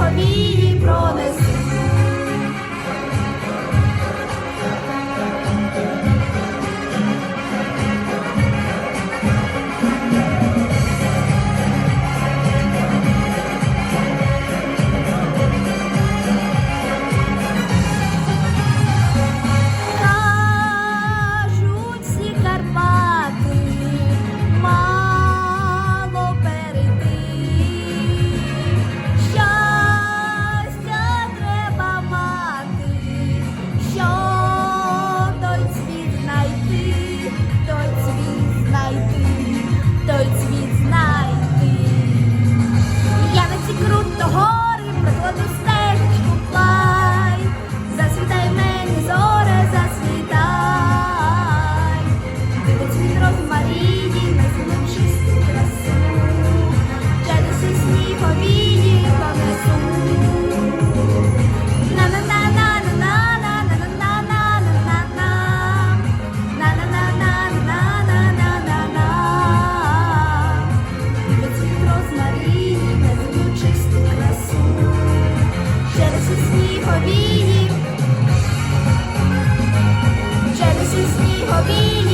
собі її пронесли. Bobby.